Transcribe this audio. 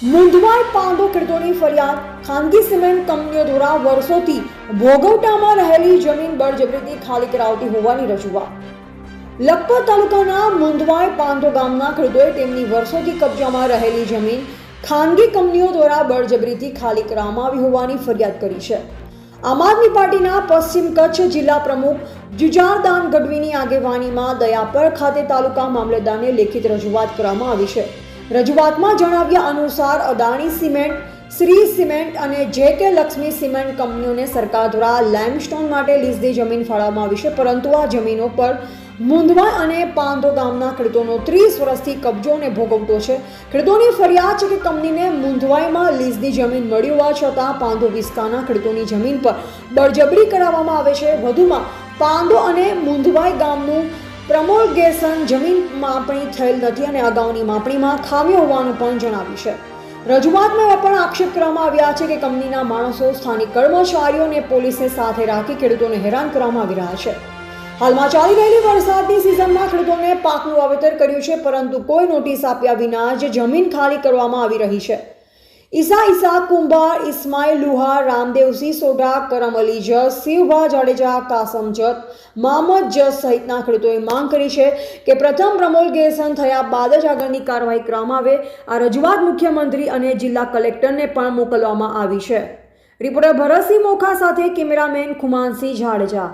મુંદવાઈ પાંડો ખેડૂતોની ફરિયાદ, ખાનગી સિમેન્ટ કંપનીઓ દ્વારા વર્ષોથી ભોગવટામાં રહેલી જમીન બળજબરીથી ખાલી કરાવતી હોવાની રજૂઆત. લખપત તાલુકાના મુંદવાઈ પાંડો ગામના ખેડૂતોએ તેમની વર્ષોથી કબજામાં રહેલી જમીન ખાનગી કંપનીઓ દ્વારા બળજબરીથી ખાલી કરવામાં આવી હોવાની ફરિયાદ કરી છે. આમ આદમી પાર્ટીના પશ્ચિમ કચ્છ જિલ્લા પ્રમુખ જુજારદાન ગઢવીની આગેવાનીમાં દયાપર ખાતે તાલુકા મામલતદારને લેખિત રજૂઆત કરવામાં આવી છે. રજૂઆતમાં જણાવ્યા અનુસાર અદાણી સિમેન્ટ, શ્રી સિમેન્ટ અને જે કે લક્ષ્મી સિમેન્ટ કંપનીઓને સરકાર દ્વારા લાઇમસ્ટોન માટે લીઝની જમીન ફાળવવામાં આવી છે, પરંતુ આ જમીનો પર મુંદવા અને પાંદો ગામના ખેડૂતોનો ત્રીસ વર્ષથી કબજો અને ભોગવટો છે. ખેડૂતોની ફરિયાદ છે કે કંપનીને મુંદવાઈમાં લીઝની જમીન મળી હોવા છતાં પાંદો વિસ્તારના ખેડૂતોની જમીન પર બળજબરી કરાવવામાં આવે છે. વધુમાં પાંદો અને મુંદવાઈ ગામનું પ્રમોલગેશન જમીન માપણી થયેલ નથી અને અગાઉની માપણીમાં ખામી હોવાનું પણ જણાવ્યું છે. રજૂઆતમાં એવા પણ આક્ષેપ કરવામાં આવ્યા છે કે કંપનીના માણસો સ્થાનિક કર્મચારીઓ અને પોલીસને સાથે રાખી ખેડૂતોને હેરાન કરવામાં આવી રહ્યા છે. હાલમાં ચાલી રહેલી વરસાદની સિઝનમાં ખેડૂતોને પાકનું વાવેતર કર્યું છે, પરંતુ કોઈ નોટિસ આપ્યા વિના જ જમીન ખાલી કરવામાં આવી રહી છે. ઈસા ઈસા કુંભાર ઇસ્માઇલ લુહાર રામદેવસિંહ સોઢા, કરમ અલી જસ શિવભા જાડેજા, કાસમ જત મહમદ જસ સહિતના ખેડૂતોએ માંગ કરી છે કે પ્રથમ પ્રમોલગેશન થયા બાદ જ આગળની કાર્યવાહી કરવામાં આવે. આ રજૂઆત મુખ્યમંત્રી અને જિલ્લા કલેક્ટરને પણ મોકલવામાં આવી છે. રિપોર્ટર ભરતસિંહ મોખા સાથે કેમેરામેન ખુમાનસિંહ જાડેજા.